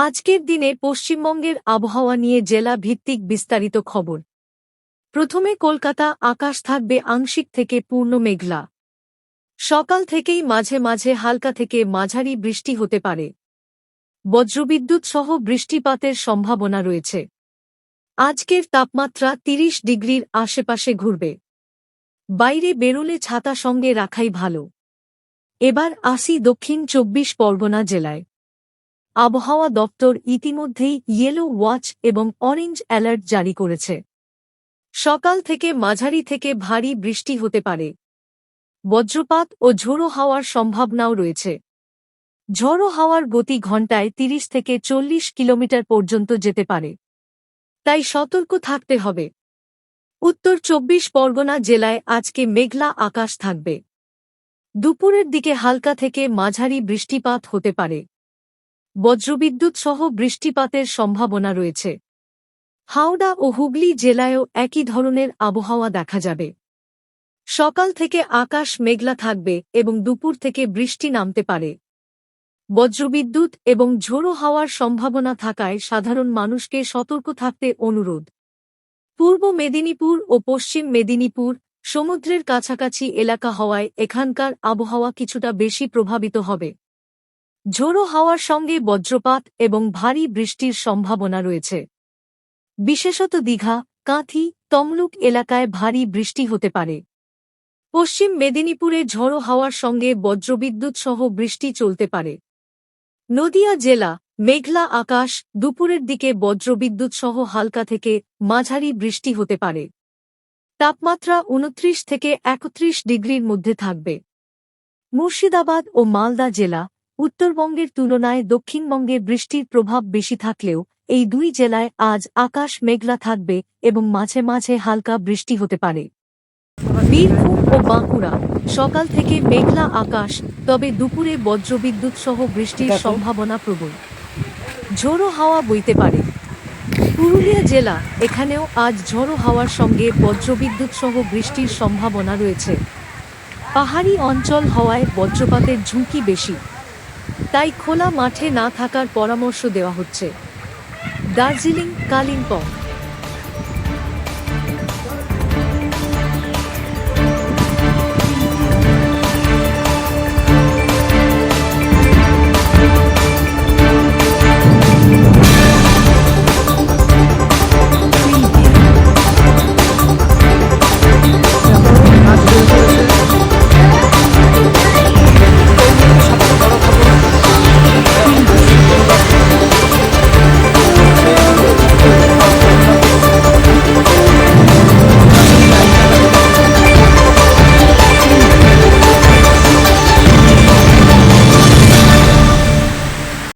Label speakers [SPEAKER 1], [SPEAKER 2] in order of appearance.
[SPEAKER 1] আজকের দিনে পশ্চিমবঙ্গের আবহাওয়া নিয়ে জেলা ভিত্তিক বিস্তারিত খবর। প্রথমে কলকাতা, আকাশ থাকবে আংশিক থেকে পূর্ণ মেঘলা। সকাল থেকেই মাঝে মাঝে হালকা থেকে মাঝারি বৃষ্টি হতে পারে। বজ্রবিদ্যুৎ সহ বৃষ্টিপাতের সম্ভাবনা রয়েছে। আজকের তাপমাত্রা ৩০ ডিগ্রির আশেপাশে ঘুরবে। বাইরে বেরোলে ছাতা সঙ্গে রাখাই ভালো। এবার আসি দক্ষিণ চব্বিশ পরগনা জেলায়। আবহাওয়া দপ্তর ইতিমধ্যেই ইয়েলো ওয়াচ এবং অরেঞ্জ অ্যালার্ট জারি করেছে। সকাল থেকে মাঝারি থেকে ভারী বৃষ্টি হতে পারে। বজ্রপাত ও ঝোড়ো হাওয়ার সম্ভাবনাও রয়েছে। ঝড়ো হাওয়ার গতি ঘণ্টায় ৩০ থেকে চল্লিশ কিলোমিটার পর্যন্ত যেতে পারে। তাই সতর্ক থাকতে হবে। উত্তর চব্বিশ পরগনা জেলায় আজকে মেঘলা আকাশ থাকবে। দুপুরের দিকে হালকা থেকে মাঝারি বৃষ্টিপাত হতে পারে। বজ্রবিদ্যুৎ সহ বৃষ্টিপাতের সম্ভাবনা রয়েছে। হাওড়া ও হুগলি জেলায়ও একই ধরনের আবহাওয়া দেখা যাবে। সকাল থেকে আকাশ মেঘলা থাকবে এবং দুপুর থেকে বৃষ্টি নামতে পারে। বজ্রবিদ্যুৎ এবং ঝোড়ো হাওয়ার সম্ভাবনা থাকায় সাধারণ মানুষকে সতর্ক থাকতে অনুরোধ। পূর্ব মেদিনীপুর ও পশ্চিম মেদিনীপুর সমুদ্রের কাছাকাছি এলাকা হওয়ায় এখানকার আবহাওয়া কিছুটা বেশি প্রভাবিত হবে। ঝোড়ো হাওয়ার সঙ্গে বজ্রপাত এবং ভারী বৃষ্টির সম্ভাবনা রয়েছে। বিশেষত দীঘা, কাঁথি, তমলুক এলাকায় ভারী বৃষ্টি হতে পারে। পশ্চিম মেদিনীপুরে ঝড়ো হাওয়ার সঙ্গে বজ্রবিদ্যুৎ সহ বৃষ্টি চলতে পারে। নদিয়া জেলা, মেঘলা আকাশ, দুপুরের দিকে বজ্রবিদ্যুৎ সহ হালকা থেকে মাঝারি বৃষ্টি হতে পারে। তাপমাত্রা উনত্রিশ থেকে একত্রিশ ডিগ্রির মধ্যে থাকবে। মুর্শিদাবাদ ও মালদা জেলা উত্তরবঙ্গের তুলনায় দক্ষিণবঙ্গে বৃষ্টির প্রভাব বেশি থাকলেও এই দুই জেলায় আজ আকাশ মেঘলা থাকবে এবং মাঝে মাঝে হালকা বৃষ্টি হতে পারে। বীরভূম ও বাঁকুড়া সকাল থেকে মেঘলা আকাশ তবে দুপুরে বজ্রবিদ্যুৎ সহ বৃষ্টির সম্ভাবনা প্রবল। ঝোড়ো হাওয়া বইতে পারে। পুরুলিয়া জেলা এখানেও আজ ঝড়ো হাওয়ার সঙ্গে বজ্রবিদ্যুৎ সহ বৃষ্টির সম্ভাবনা রয়েছে। পাহাড়ি অঞ্চল হওয়ায় বজ্রপাতের ঝুঁকি বেশি। তাই খোলা মাঠে না থাকার পরামর্শ দেওয়া হচ্ছে। দার্জিলিং কালিম্পং।